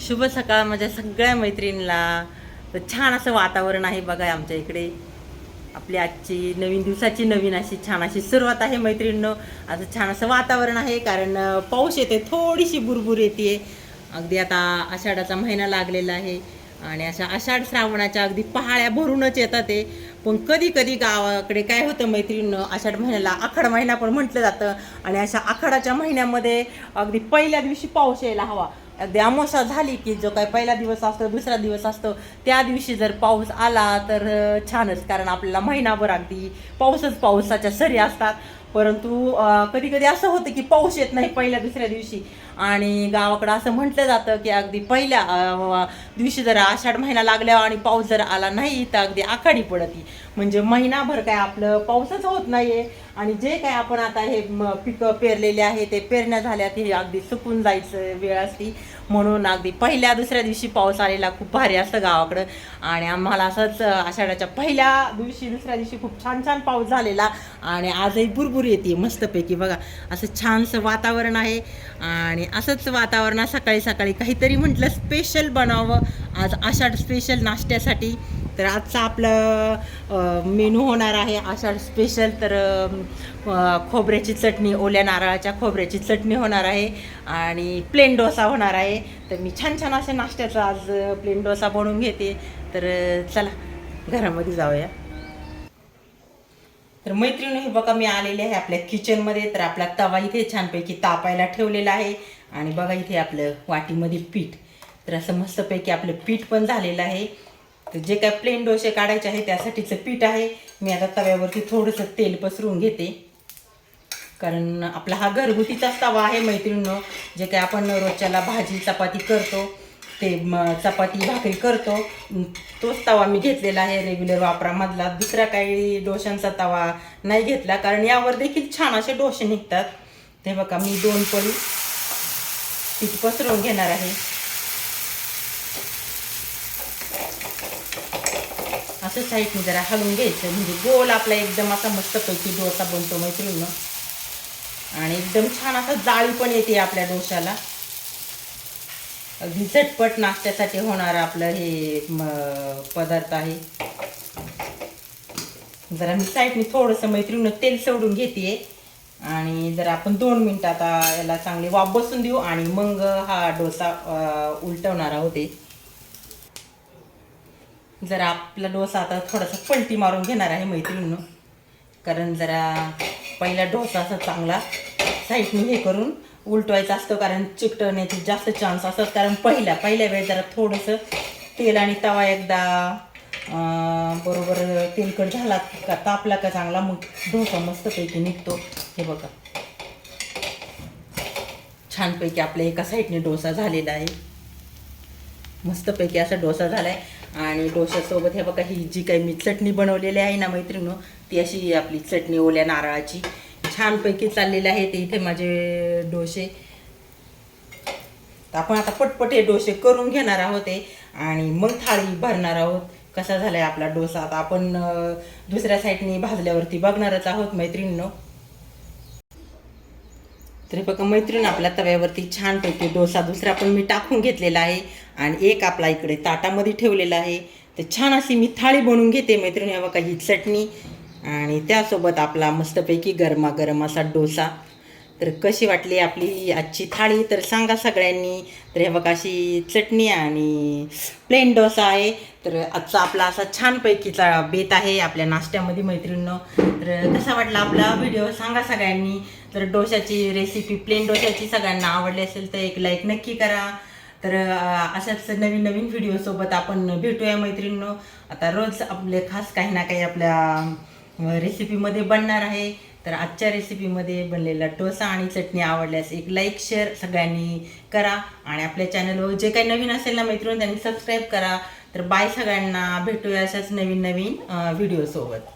शुभ सकाळ माझ्या सगळ्या मैत्रिणीला. तर छान असं वातावरण आहे बघा आमच्या इकडे. आपली आजची नवीन दिवसाची नवीन अशी छान अशी सुरुवात आहे मैत्रिणीनं. असं छान असं वातावरण आहे कारण पाऊस येते थोडीशी बुरबुर येते अगदी आता आषाढाचा महिना लागलेला आहे आणि अशा आषाढ श्रावणाच्या अगदी पहाळ्या भरूनच येतात ते. पण कधी कधी गावाकडे काय होतं मैत्रिणीनं आषाढ महिन्याला आखाड महिना पण म्हटलं जातं. आणि अशा आखाडाच्या महिन्यामध्ये अगदी पहिल्या दिवशी पाऊस यायला हवा. अमावस्या झाली की जो काय पहिला दिवस असतो दुसरा दिवस असतो त्या दिवशी जर पाऊस आला तर छानच. कारण आपल्याला महिनाभर अगदी पाऊसच पावसाच्या सरी असतात. परंतु कधी कधी असं होतं की पाऊस येत नाही पहिल्या दुसऱ्या दिवशी. आणि गावाकडं असं म्हटलं जातं की अगदी पहिल्या दिवशी जर आषाढ महिना लागल्यावर आणि पाऊस जर आला नाही तर अगदी आखाडी पडती. म्हणजे महिनाभर काय आपलं पाऊसच होत नाही आहे आणि जे काय आपण आता हे पिकं पेरलेले आहे ते पेरण्या झाल्या ते अगदी सुकून जायचं वेळ असती. म्हणून अगदी पहिल्या दुसऱ्या दिवशी पाऊस आलेला खूप भारी असतं गावाकडं. आणि आम्हाला असंच आषाढाच्या पहिल्या दिवशी दुसऱ्या दिवशी खूप छान छान पाऊस झालेला. आणि आजही बुरबुर येते मस्तपैकी बघा. असं छानसं वातावरण आहे. आणि असंच वातावरणात सकाळी सकाळी काहीतरी म्हटलं स्पेशल बनावं. आज आषाढ स्पेशल नाश्त्यासाठी. तर आजचा आपलं मेनू होणार आहे आषाढ स्पेशल तर खोबऱ्याची चटणी ओल्या नारळाच्या खोबऱ्याची चटणी होणार आहे. आणि प्लेन डोसा होणार आहे. तर मी छान छान अशा नाश्त्याचा आज प्लेन डोसा बनवून घेते. तर चला घरामध्ये जाऊया. तर मैत्रिणी हे बघा मी आलेले आहे आपल्या किचनमध्ये तर आपला तवा इथे छानपैकी तापायला ठेवलेला आहे. आणि बघा इथे आपलं वाटीमध्ये पीठ. तर असं मस्तपैकी आपलं पीठ पण झालेलं आहे. तर जे काय प्लेन डोसे काढायचे आहे त्यासाठीचं पीठ आहे. मी आता तव्यावरती थोडंसं तेल पसरून घेते. कारण आपला हा घरगुतीचाच तवा आहे मैत्रिणीनं. जे काय आपण रोजच्याला भाजी चपाती करतो ते चपाती भाकरी करतो. तोच तवा मी घेतलेला आहे रेग्युलर वापरामधला. दुसरा काही डोशांचा तवा नाही घेतला कारण यावर देखील छान असे डोसे निघतात. ते बघा मी दोन पळी पीठ पसरवून घेणार आहे. असं साईडने जरा हलवून घ्यायचं. म्हणजे गोल आपला एकदम असा मस्तपैकी डोसा बनतो मैत्रिणीनं. आणि एकदम छान असं जाळी पण येते आपल्या डोशाला. अगदी झटपट नाश्त्यासाठी होणारं आपलं हे म, पदार्थ आहे. जरा मी साईडने थोडंसं मैत्रिणीनं तेल सोडून घेते आणि जर आपण दोन मिनटं आता याला चांगली वाफ बसून देऊ आणि मग हा डोसा उलटवणारा उलटवणार आहोत जरा आपला डोसा आता थोडासा पलटी मारून घेणार आहे मैत्रिणीनं कारण जरा पहिला डोसा असा चांगला साईडने हे करून उलटवायचा असतो कारण चिकटवण्याचे जास्त चान्स असतात. कारण पहिल्या पहिल्या वेळेस जरा थोडंसं तेल आणि तवा एकदा अं, बरोबर तेलकट झाला का तापला का चांगला मग डोसा मस्तपैकी निघतो. हे बघा. छानपैकी आपल्या एका साईडने डोसा झालेला आहे. मस्तपैकी असा डोसा झालाय. आणि डोशासोबत हे बघा ही जी काही मी चटणी बनवलेली आहे ना मैत्रिणी ती अशी आपली चटणी ओल्या नारळाची. छानपैकी चाललेले आहे ते इथे माझे डोसे. तर आपण आता पटपट हे डोसे करून घेणार आहोत आणि मग थाळी भरणार आहोत. कसा झालाय आपला डोसा? आता आपण दुसऱ्या साईडनी भाजल्यावरती बघणारच आहोत मैत्रिणीनं. तरी बघा मैत्रीण आपल्या तव्यावरती छानपैकी डोसा दुसरा पण मी टाकून घेतलेला आहे. आणि एक आपला इकडे ताटामध्ये ठेवलेला आहे. तर छान अशी मी थाळी बनवून घेते मैत्रिणी. बघा ही चटणी. आणि त्यासोबत आपला मस्तपैकी गरमागरम असा डोसा. तर कशी वाटली आपली आजची थाळी? तर सांगा सगळ्यांनी. तर हे बघा अशी चटणी आणि प्लेन डोसा आहे. तर आजचा आपला असा छानपैकीचा बेत आहे आपल्या नाश्त्यामध्ये मैत्रिणीनं. तर कसा वाटला आपला व्हिडिओ? सांगा सगळ्यांनी. तर डोशाची रेसिपी प्लेन डोशाची सगळ्यांना आवडली असेल तर एक लाईक नक्की करा. तर अशाच नवीन नवीन व्हिडिओसोबत आपण भेटूया मैत्रिणींनो. आता रोज आपले खास काही ना काही आपल्या रेसिपीमध्ये बनणार आहे. तर आजच्या रेसिपीमध्ये बनलेला डोसा आणि चटणी आवडल्यास एक लाईक शेअर सगळ्यांनी करा. आणि आपल्या चॅनलवर जे काही नवीन असेल ना मैत्रिणी त्यांनी सबस्क्राईब करा. तर बाय सगळ्यांना. भेटूया अशाच नवीन नवीन व्हिडिओसोबत